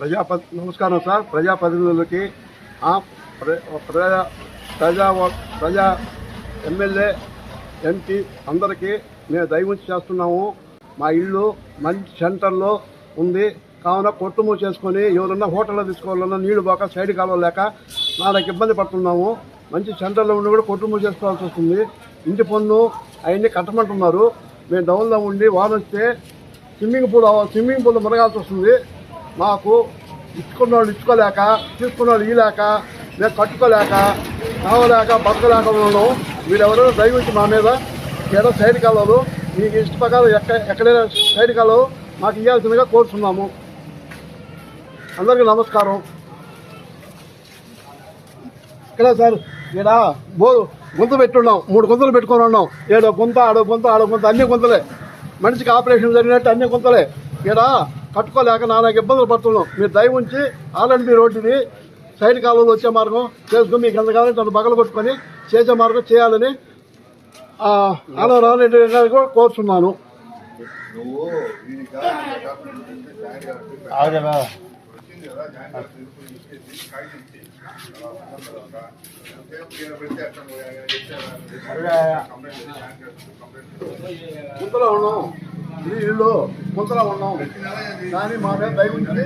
ప్రజాపతి నమస్కారం సార్. ప్రజాప్రతినిధులకి ప్ర- ప్రజా ప్రజా ప్రజా ఎమ్మెల్యే ఎంపీ అందరికీ మేము దయవుంచి చేస్తున్నాము. మా ఇల్లు మంచి సెంటర్లో ఉంది. కావున కొట్టు మూసేసుకొని ఎవరన్నా హోటల్లో తీసుకోవాలన్నా నీళ్ళు పోక సైడ్ కాలువ లేక ఇబ్బంది పడుతున్నాము. మంచి సెంటర్లో ఉండి కూడా కొట్టు మూసేసుకోవాల్సి వస్తుంది. ఇంటి పన్ను అవన్నీ కట్టమంటున్నారు. మేము డౌన్లో ఉండి వాన వస్తే స్విమ్మింగ్ పూల్ స్విమ్మింగ్ పూల్ మునగాల్సి వస్తుంది. మాకు ఇచ్చుకున్న వాళ్ళు ఇచ్చుకోలేక తీసుకున్న వాళ్ళు ఇలాక మేము కట్టుకోలేక కావలేక బతకలేక ఉన్నాం మీరు దయవించి మా మీద ఏదో సైనికాలు మీకు ఇష్ట ప్రకారం ఎక్క ఎక్కడైనా సైనికాలు మాకు ఇవ్వాల్సిందిగా కోరుతున్నాము అందరికీ నమస్కారం. ఇక్కడ సార్ ఇక్కడ బోరు గుంత పెట్టున్నాం. మూడు గుంతలు పెట్టుకొని ఉన్నాం. ఏడో గుంత ఆడో గుంత ఆడో గుంత అన్ని గుంతలే. మనిషికి ఆపరేషన్ జరిగినట్టు అన్ని గుంతలే. ఇక్కడ కట్టుకోలేక నానా ఇబ్బందులు పడుతున్నాం. మీరు దయ ఉంచి ఆర్ఎండ్బి రోడ్డుని సైడ్ కాలువలో వచ్చే మార్గం చేసుకుని మీకు ఎంత కావాలంటే అంత బగలు కొట్టుకొని చేసే మార్గం చేయాలని ఆనవరావు రెడ్డి కోరుతున్నాను ఉన్నాం. ఈ ఇల్లు గుంతలో ఉన్నాం. కానీ మా మీద దయ ఉంచి